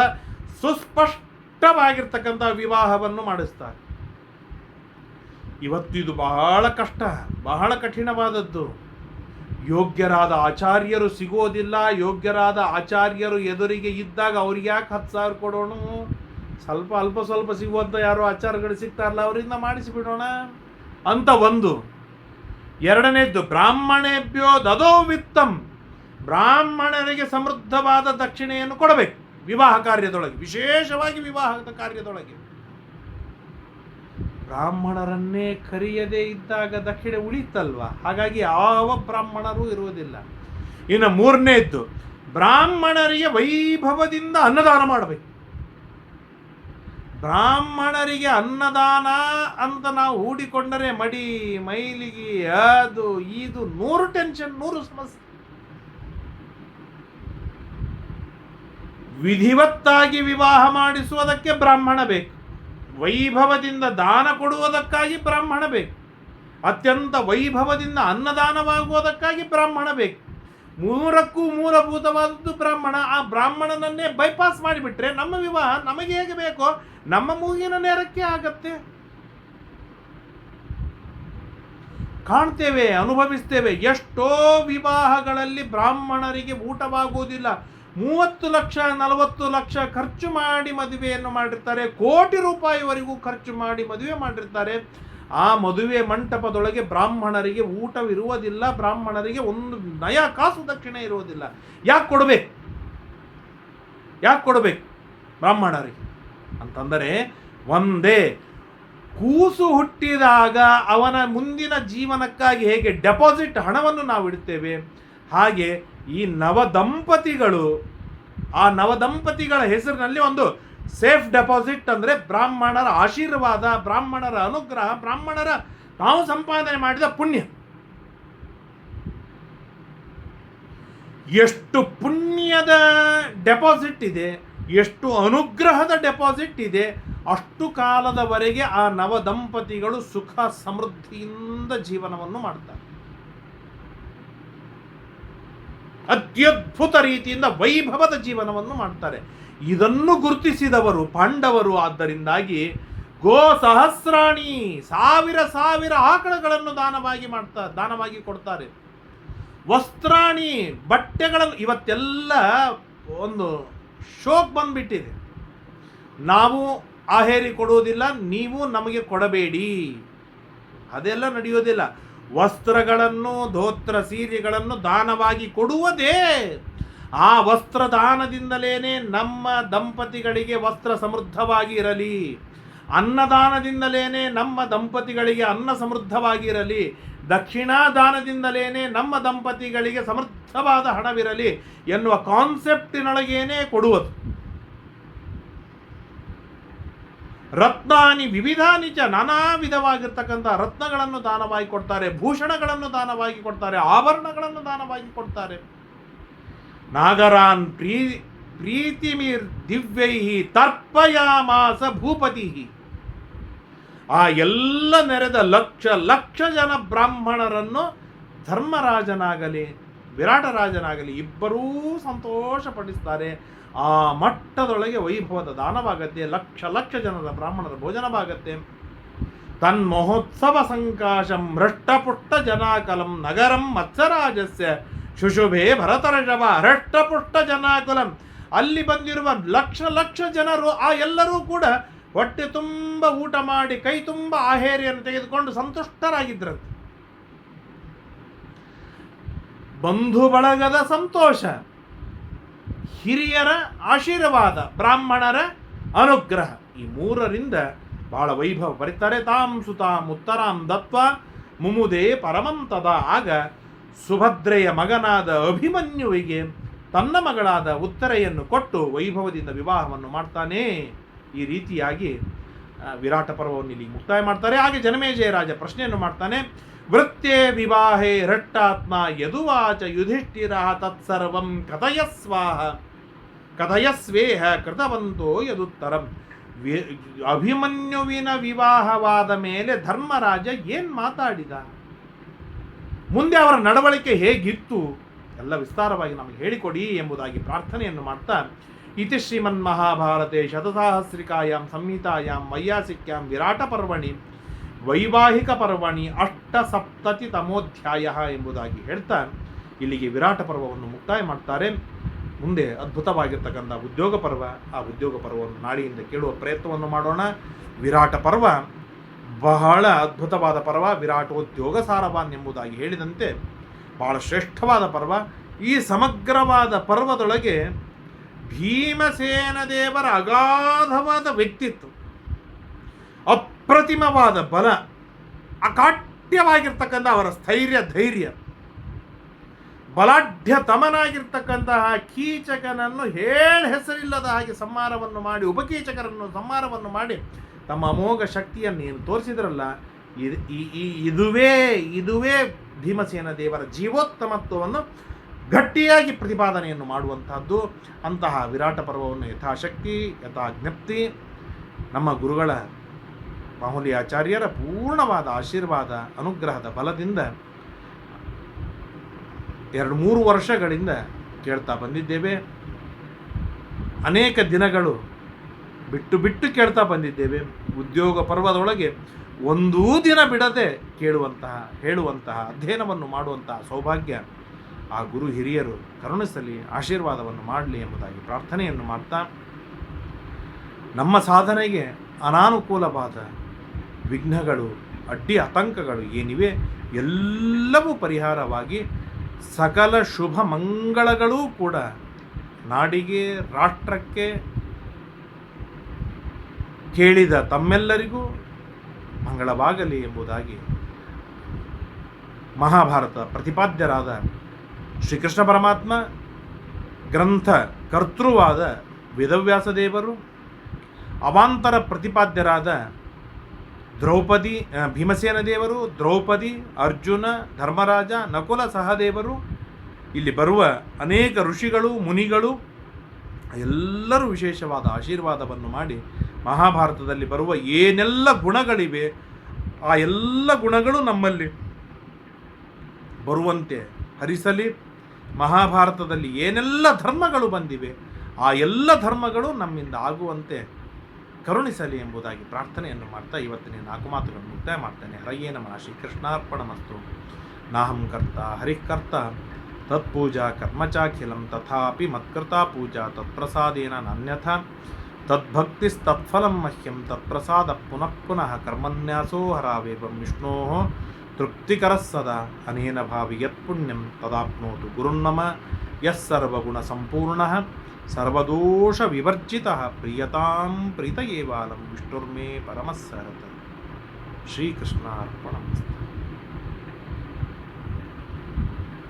ಸುಸ್ಪಷ್ಟವಾಗಿರ್ತಕ್ಕಂಥ ವಿವಾಹವನ್ನು ಮಾಡಿಸ್ತಾರೆ. ಇವತ್ತು ಇದು ಬಹಳ ಕಷ್ಟ, ಬಹಳ ಕಠಿಣವಾದದ್ದು. ಯೋಗ್ಯರಾದ ಆಚಾರ್ಯರು ಸಿಗೋದಿಲ್ಲ, ಯೋಗ್ಯರಾದ ಆಚಾರ್ಯರು ಎದುರಿಗೆ ಇದ್ದಾಗ ಅವ್ರಿಗೆ ಯಾಕೆ ಹತ್ತು ಸಾವಿರ ಕೊಡೋಣ? ಸ್ವಲ್ಪ, ಅಲ್ಪ, ಸ್ವಲ್ಪ ಸಿಗುವಂಥ ಯಾರೋ ಆಚಾರಗಳು ಸಿಗ್ತಾರಲ್ಲ, ಅವರಿಂದ ಮಾಡಿಸಿಬಿಡೋಣ. ಅಂತ ಒಂದು ಎರಡನೇದ್ದು, ಬ್ರಾಹ್ಮಣೇಭ್ಯೋ ದದೋ ವಿತ್ತಂ. ಬ್ರಾಹ್ಮಣರಿಗೆ ಸಮೃದ್ಧವಾದ ದಕ್ಷಿಣೆಯನ್ನು ಕೊಡಬೇಕು. ವಿವಾಹ ಕಾರ್ಯದೊಳಗೆ, ವಿಶೇಷವಾಗಿ ವಿವಾಹದ ಕಾರ್ಯದೊಳಗೆ. ಬ್ರಾಹ್ಮಣರನ್ನೇ ಕರೆಯದೇ ಇದ್ದಾಗ ದಕ್ಷಿಣೆ ಉಳಿತಲ್ವ? ಹಾಗಾಗಿ ಯಾವ ಬ್ರಾಹ್ಮಣರೂ ಇರುವುದಿಲ್ಲ. ಇನ್ನು ಮೂರನೇದ್ದು, ಬ್ರಾಹ್ಮಣರಿಗೆ ವೈಭವದಿಂದ ಅನ್ನದಾನ ಮಾಡಬೇಕು. ಬ್ರಾಹ್ಮಣರಿಗೆ ಅನ್ನದಾನ ಅಂತ ನಾವು ಹೂಡಿಕೊಂಡರೆ ಮಡಿ ಮೈಲಿಗೆ ಅದು, ಇದು ನೂರು ಟೆನ್ಷನ್ ನೂರು ಸಮಸ್ಯೆ. ವಿಧಿವತ್ತಾಗಿ ವಿವಾಹ ಮಾಡಿಸುವುದಕ್ಕೆ ಬ್ರಾಹ್ಮಣ ಬೇಕು. ವೈಭವದಿಂದ ದಾನ ಕೊಡುವುದಕ್ಕಾಗಿ ಬ್ರಾಹ್ಮಣ ಬೇಕು. ಅತ್ಯಂತ ವೈಭವದಿಂದ ಅನ್ನದಾನವಾಗುವುದಕ್ಕಾಗಿ ಬ್ರಾಹ್ಮಣ ಬೇಕು. ಮೂರಕ್ಕೂ ಮೂಲಭೂತವಾದದ್ದು ಬ್ರಾಹ್ಮಣ. ಆ ಬ್ರಾಹ್ಮಣನನ್ನೇ ಬೈಪಾಸ್ ಮಾಡಿಬಿಟ್ರೆ ನಮ್ಮ ವಿವಾಹ ನಮಗೆ ಹೇಗೆ ಬೇಕೋ, ನಮ್ಮ ಮೂಗಿನ ನೇರಕ್ಕೆ ಆಗತ್ತೆ. ಕಾಣ್ತೇವೆ, ಅನುಭವಿಸ್ತೇವೆ, ಎಷ್ಟೋ ವಿವಾಹಗಳಲ್ಲಿ ಬ್ರಾಹ್ಮಣರಿಗೆ ಊಟವಾಗುವುದಿಲ್ಲ. ಮೂವತ್ತು ಲಕ್ಷ, ನಲವತ್ತು ಲಕ್ಷ ಖರ್ಚು ಮಾಡಿ ಮದುವೆಯನ್ನು ಮಾಡಿರ್ತಾರೆ, ಕೋಟಿ ರೂಪಾಯಿವರೆಗೂ ಖರ್ಚು ಮಾಡಿ ಮದುವೆ ಮಾಡಿರ್ತಾರೆ. ಆ ಮದುವೆ ಮಂಟಪದೊಳಗೆ ಬ್ರಾಹ್ಮಣರಿಗೆ ಊಟವಿರುವುದಿಲ್ಲ, ಬ್ರಾಹ್ಮಣರಿಗೆ ಒಂದು ನಯ ಕಾಸು ದಕ್ಷಿಣೆ ಇರುವುದಿಲ್ಲ. ಯಾಕೆ ಕೊಡಬೇಕು? ಯಾಕೆ ಕೊಡಬೇಕು ಬ್ರಾಹ್ಮಣರಿಗೆ? ಅಂತಂದರೆ ಒಂದೇ, ಕೂಸು ಹುಟ್ಟಿದಾಗ ಅವನ ಮುಂದಿನ ಜೀವನಕ್ಕಾಗಿ ಹೇಗೆ ಡೆಪಾಸಿಟ್ ಹಣವನ್ನು ನಾವು ಇಡ್ತೇವೆ? ಹಾಗೆ ಈ ನವದಂಪತಿಗಳು, ಆ ನವದಂಪತಿಗಳ ಹೆಸರಿನಲ್ಲಿ ಒಂದು ಸೇಫ್ ಡೆಪಾಸಿಟ್ ಅಂದರೆ ಬ್ರಾಹ್ಮಣರ ಆಶೀರ್ವಾದ, ಬ್ರಾಹ್ಮಣರ ಅನುಗ್ರಹ, ಬ್ರಾಹ್ಮಣರ ನಾವು ಸಂಪಾದನೆ ಮಾಡಿದ ಪುಣ್ಯ. ಎಷ್ಟು ಪುಣ್ಯದ ಡೆಪಾಸಿಟ್ ಇದೆ, ಎಷ್ಟು ಅನುಗ್ರಹದ ಡೆಪಾಸಿಟ್ ಇದೆ, ಅಷ್ಟು ಕಾಲದವರೆಗೆ ಆ ನವ ದಂಪತಿಗಳು ಸುಖ ಸಮೃದ್ಧಿಯಿಂದ ಜೀವನವನ್ನು ಮಾಡ್ತಾರೆ. ಅತ್ಯದ್ಭುತ ರೀತಿಯಿಂದ ವೈಭವದ ಜೀವನವನ್ನು ಮಾಡ್ತಾರೆ. ಇದನ್ನು ಗುರುತಿಸಿದವರು ಪಾಂಡವರು. ಆದ್ದರಿಂದಾಗಿ ಗೋ ಸಹಸ್ರಾಣಿ ಸಾವಿರ ಸಾವಿರ ಆಕಳಗಳನ್ನು ದಾನವಾಗಿ ಮಾಡ್ತಾ, ದಾನವಾಗಿ ಕೊಡ್ತಾರೆ. ವಸ್ತ್ರಾಣಿ ಬಟ್ಟೆಗಳನ್ನು ಇವತ್ತೆಲ್ಲ ಒಂದು ಶೋಕ್ ಬಂದ್ಬಿಟ್ಟಿದೆ. ನಾವು ಆಹೇರಿ ಕೊಡುವುದಿಲ್ಲ, ನೀವು ನಮಗೆ ಕೊಡಬೇಡಿ. ಅದೆಲ್ಲ ನಡೆಯೋದಿಲ್ಲ ವಸ್ತ್ರಗಳನ್ನು, ಧೋತ್ರ, ಸೀರೆಗಳನ್ನು ದಾನವಾಗಿ ಕೊಡುವುದೇ ಆ ವಸ್ತ್ರ ದಾನದಿಂದಲೇನೆ ನಮ್ಮ ದಂಪತಿಗಳಿಗೆ ವಸ್ತ್ರ ಸಮೃದ್ಧವಾಗಿ ಇರಲಿ ಅನ್ನದಾನದಿಂದಲೇನೆ ನಮ್ಮ ದಂಪತಿಗಳಿಗೆ ಅನ್ನ ಸಮೃದ್ಧವಾಗಿರಲಿ. ದಕ್ಷಿಣಾದಾನದಿಂದಲೇ ನಮ್ಮ ದಂಪತಿಗಳಿಗೆ ಸಮೃದ್ಧವಾದ ಹಣವಿರಲಿ ಎನ್ನುವ ಕಾನ್ಸೆಪ್ಟಿನೊಳಗೇನೆ ಕೊಡುವುದು. ರತ್ನಾನಿ ವಿವಿಧಾನಿ ಚ ನಾನಾ ವಿಧವಾಗಿರ್ತಕ್ಕಂಥ ರತ್ನಗಳನ್ನು ದಾನವಾಗಿ ಕೊಡ್ತಾರೆ, ಭೂಷಣಗಳನ್ನು ದಾನವಾಗಿ ಕೊಡ್ತಾರೆ, ಆಭರಣಗಳನ್ನು ದಾನವಾಗಿ ಕೊಡ್ತಾರೆ. ನಾಗರಾನ್ ಪ್ರೀ ಪ್ರೀತಿಮಿರ್ ದಿವ್ಯೈ ತರ್ಪಯಾಮಾಸ ಭೂಪತಿ ಆ ಎಲ್ಲ ನೆರೆದ ಲಕ್ಷ ಲಕ್ಷ ಜನ ಬ್ರಾಹ್ಮಣರನ್ನು ಧರ್ಮರಾಜನಾಗಲಿ, ವಿರಾಟರಾಜನಾಗಲಿ ಇಬ್ಬರೂ ಸಂತೋಷಪಡಿಸ್ತಾರೆ. ಆ ಮಟ್ಟದೊಳಗೆ ವೈಭವದ ದಾನವಾಗತ್ತೆ, ಲಕ್ಷ ಲಕ್ಷ ಜನರ ಬ್ರಾಹ್ಮಣರ ಭೋಜನವಾಗತ್ತೆ. ತನ್ಮಹೋತ್ಸವ ಸಂಕಾಶಂ ಹೃಷ್ಟಪುಷ್ಟ ಜನಾಕಲಂ ನಗರಂ ಮತ್ಸರಾಜಸ್ಯ. ಶುಶುಭೆ ಭರತರ್ಷಭ ಹೃಷ್ಟಪುಷ್ಟ ಜನಾಕುಲಂ. ಅಲ್ಲಿ ಬಂದಿರುವ ಲಕ್ಷ ಲಕ್ಷ ಜನರು, ಆ ಎಲ್ಲರೂ ಕೂಡ ಹೊಟ್ಟೆ ತುಂಬ ಊಟ ಮಾಡಿ, ಕೈ ತುಂಬ ಆಹೇರಿಯನ್ನು ತೆಗೆದುಕೊಂಡು ಸಂತುಷ್ಟರಾಗಿದ್ರಂತೆ ಬಂಧು ಬಳಗದ ಸಂತೋಷ, ಹಿರಿಯರ ಆಶೀರ್ವಾದ, ಬ್ರಾಹ್ಮಣರ ಅನುಗ್ರಹ. ಈ ಮೂರರಿಂದ ಬಹಳ ವೈಭವ ಬರೀತಾರೆ ತಾಂ ಸುತಾಂ ಉತ್ತರಾಂ ದತ್ವ, ಮುಮುದೇ ಪರಮಂ ತದ. ಆಗ ಸುಭದ್ರೆಯ ಮಗನಾದ ಅಭಿಮನ್ಯುವಿಗೆ ತನ್ನ ಮಗಳಾದ ಉತ್ತರೆಯನ್ನು ಕೊಟ್ಟು ವೈಭವದಿಂದ ವಿವಾಹವನ್ನು ಮಾಡ್ತಾನೆ. ಈ ರೀತಿಯಾಗಿ ವಿರಾಟ ಪರ್ವವನ್ನು ಇಲ್ಲಿ ಮುಕ್ತಾಯ ಮಾಡ್ತಾರೆ. ಹಾಗೆ ಜನಮೇಜಯ ರಾಜ ಪ್ರಶ್ನೆಯನ್ನು ಮಾಡ್ತಾನೆ. ವೃತ್ತೇ ವಿವಾಹೇ ರಟ್ಟಾತ್ಮ ಯದುವಾಚ ಯುಧಿಷ್ಠಿರ ತತ್ಸರ್ವಂ ಕಥಯಸ್ವಾಹ, ಕಥಯಸ್ವೇಹ ಕೃತವಂತೋ ಯದುತ್ತರಂ. ಅಭಿಮನ್ಯುವಿನ ವಿವಾಹವಾದ ಮೇಲೆ ಧರ್ಮರಾಜ ಏನು ಮಾತಾಡಿದ? ಮುಂದೆ ಅವರ ನಡವಳಿಕೆ ಹೇಗಿತ್ತು ಎಲ್ಲ ವಿಸ್ತಾರವಾಗಿ ನಮಗೆ ಹೇಳಿಕೊಡಿ ಎಂಬುದಾಗಿ ಪ್ರಾರ್ಥನೆಯನ್ನು ಮಾಡ್ತಾ ಇತಿ ಶ್ರೀಮನ್ ಮಹಾಭಾರತೆ ಶತಸಾಹಸ್ರಿಕಾಯಾಮ್ ಸಂಹಿತಾಯಾಂ ವೈಯಾಸಿಕ್ಯಾಂ ವಿರಾಟ ಪರ್ವಣಿ, ವೈವಾಹಿಕ ಪರ್ವಣಿ, ಅಷ್ಟಸಪ್ತತಿ ತಮೋಧ್ಯಾಯ ಎಂಬುದಾಗಿ ಹೇಳ್ತಾ ಇಲ್ಲಿಗೆ ವಿರಾಟ ಪರ್ವವನ್ನು ಮುಕ್ತಾಯ ಮಾಡ್ತಾರೆ. ಮುಂದೆ ಅದ್ಭುತವಾಗಿರ್ತಕ್ಕಂಥ ಉದ್ಯೋಗ ಪರ್ವ, ಆ ಉದ್ಯೋಗ ಪರ್ವವನ್ನು ನಾಡಿಯಿಂದ ಕೇಳುವ ಪ್ರಯತ್ನವನ್ನು ಮಾಡೋಣ. ವಿರಾಟ ಪರ್ವ ಬಹಳ ಅದ್ಭುತವಾದ ಪರ್ವ, ವಿರಾಟೋದ್ಯೋಗ ಸಾರವಾನ್ ಎಂಬುದಾಗಿ ಹೇಳಿದಂತೆ ಬಹಳ ಶ್ರೇಷ್ಠವಾದ ಪರ್ವ. ಈ ಸಮಗ್ರವಾದ ಪರ್ವದೊಳಗೆ ಭೀಮಸೇನ ದೇವರ ಅಗಾಧವಾದ ವ್ಯಕ್ತಿತ್ವ, ಅಪ್ರತಿಮವಾದ ಬಲ, ಅಕಾಟ್ಯವಾಗಿರ್ತಕ್ಕಂಥ ಅವರ ಸ್ಥೈರ್ಯ, ಧೈರ್ಯ, ಬಲಾಢ್ಯತಮನಾಗಿರ್ತಕ್ಕಂತಹ ಕೀಚಕನನ್ನು ಹೇಳ ಹೆಸರಿಲ್ಲದ ಹಾಗೆ ಸಂಹಾರವನ್ನು ಮಾಡಿ, ಉಪಕೀಚಕರನ್ನು ಸಂಹಾರವನ್ನು ಮಾಡಿ ತಮ್ಮ ಅಮೋಘ ಶಕ್ತಿಯನ್ನು ಏನು ತೋರಿಸಿದ್ರಲ್ಲ ಇದುವೇ ಇದುವೇ ಭೀಮಸೇನ ದೇವರ ಜೀವೋತ್ತಮತ್ವವನ್ನು ಗಟ್ಟಿಯಾಗಿ ಪ್ರತಿಪಾದನೆಯನ್ನು ಮಾಡುವಂತಹದ್ದು, ಅಂತಹ ವಿರಾಟ ಪರ್ವವನ್ನು ಯಥಾಶಕ್ತಿ ಯಥಾ ಜ್ಞಪ್ತಿ ನಮ್ಮ ಗುರುಗಳ ಮಾಹುಲಿ ಆಚಾರ್ಯರ ಪೂರ್ಣವಾದ ಆಶೀರ್ವಾದ, ಅನುಗ್ರಹದ ಬಲದಿಂದ ಎರಡು ಮೂರು ವರ್ಷಗಳಿಂದ ಕೇಳ್ತಾ ಬಂದಿದ್ದೇವೆ. ಅನೇಕ ದಿನಗಳು ಬಿಟ್ಟು ಬಿಟ್ಟು ಕೇಳ್ತಾ ಬಂದಿದ್ದೇವೆ. ಉದ್ಯೋಗ ಪರ್ವದೊಳಗೆ ಒಂದೂ ದಿನ ಬಿಡದೆ ಕೇಳುವಂತಹ, ಹೇಳುವಂತಹ, ಅಧ್ಯಯನವನ್ನು ಮಾಡುವಂತಹ ಸೌಭಾಗ್ಯ ಆ ಗುರು ಹಿರಿಯರು ಕರುಣಿಸಲಿ, ಆಶೀರ್ವಾದವನ್ನು ಮಾಡಲಿ ಎಂಬುದಾಗಿ ಪ್ರಾರ್ಥನೆಯನ್ನು ಮಾಡ್ತಾ, ನಮ್ಮ ಸಾಧನೆಗೆ ಅನಾನುಕೂಲವಾದ ವಿಘ್ನಗಳು, ಅಡ್ಡಿ ಆತಂಕಗಳು ಏನಿವೆ, ಎಲ್ಲವೂ ಪರಿಹಾರವಾಗಿ ಸಕಲ ಶುಭ ಮಂಗಳಗಳೂ ಕೂಡ ನಾಡಿಗೆ, ರಾಷ್ಟ್ರಕ್ಕೆ ಕೇಳಿದ ತಮ್ಮೆಲ್ಲರಿಗೂ ಮಂಗಳವಾಗಲಿ ಎಂಬುದಾಗಿ ಮಹಾಭಾರತ ಪ್ರತಿಪಾದ್ಯರಾದ ಶ್ರೀಕೃಷ್ಣ ಪರಮಾತ್ಮ, ಗ್ರಂಥ ಕರ್ತೃವಾದ ವೇದವ್ಯಾಸ ದೇವರು ಅವಾಂತರ ಪ್ರತಿಪಾದ್ಯರಾದ ದ್ರೌಪದಿ ಭೀಮಸೇನ ದೇವರು, ದ್ರೌಪದಿ, ಅರ್ಜುನ, ಧರ್ಮರಾಜ, ನಕುಲ ಸಹದೇವರು, ಇಲ್ಲಿ ಬರುವ ಅನೇಕ ಋಷಿಗಳು, ಮುನಿಗಳು, ಎಲ್ಲರೂ ವಿಶೇಷವಾದ ಆಶೀರ್ವಾದವನ್ನು ಮಾಡಿ ಮಹಾಭಾರತದಲ್ಲಿ ಬರುವ ಏನೆಲ್ಲ ಗುಣಗಳಿವೆ, ಆ ಎಲ್ಲ ಗುಣಗಳು ನಮ್ಮಲ್ಲಿ ಬರುವಂತೆ ಹರಿಸಲಿ. ಮಹಾಭಾರತದಲ್ಲಿ ಏನೆಲ್ಲ ಧರ್ಮಗಳು ಬಂದಿವೆ, ಆ ಎಲ್ಲ ಧರ್ಮಗಳು ನಮ್ಮಿಂದ ಆಗುವಂತೆ ಕರುಣಿಸಲಿ ಎಂಬುದಾಗಿ ಪ್ರಾರ್ಥನೆಯನ್ನು ಮಾಡ್ತಾ ಇವತ್ತಿನ ನಾಲ್ಕು ಮಾತುಗಳನ್ನು ಮುಕ್ತಾಯ ಮಾಡ್ತೇನೆ. ಹರಯೇ ನಮಃ. ಶ್ರೀಕೃಷ್ಣಾರ್ಪಣ ಮಸ್ತು ನಾಹಂ ಕರ್ತ ಹರಿಃಕರ್ತ ತತ್ಪೂಜಾ ಕರ್ಮಚಾಖಿಲಂ ತಥಾಪಿ ಮತ್ಕೃತಾ ಪೂಜಾ ತತ್ಪ್ರಸಾದೇನ ನಾನ್ಯಥಾ. तद्भक्तिस्तत्फलं मह्यं तत्प्रसादः पुनः पुनः कर्मन्यासो हरावेवं विष्णोः तृप्तिकरः सदा। अनेन भावि यत्पुण्यं तदाप्नोतु गुरुनम यः सर्वगुणसम्पूर्णः सर्वदोषविवर्जितः प्रियतां प्रीयतां प्रीतयेवालं विष्णुर्मे परमः सह श्रीकृष्णार्पणमस्ति।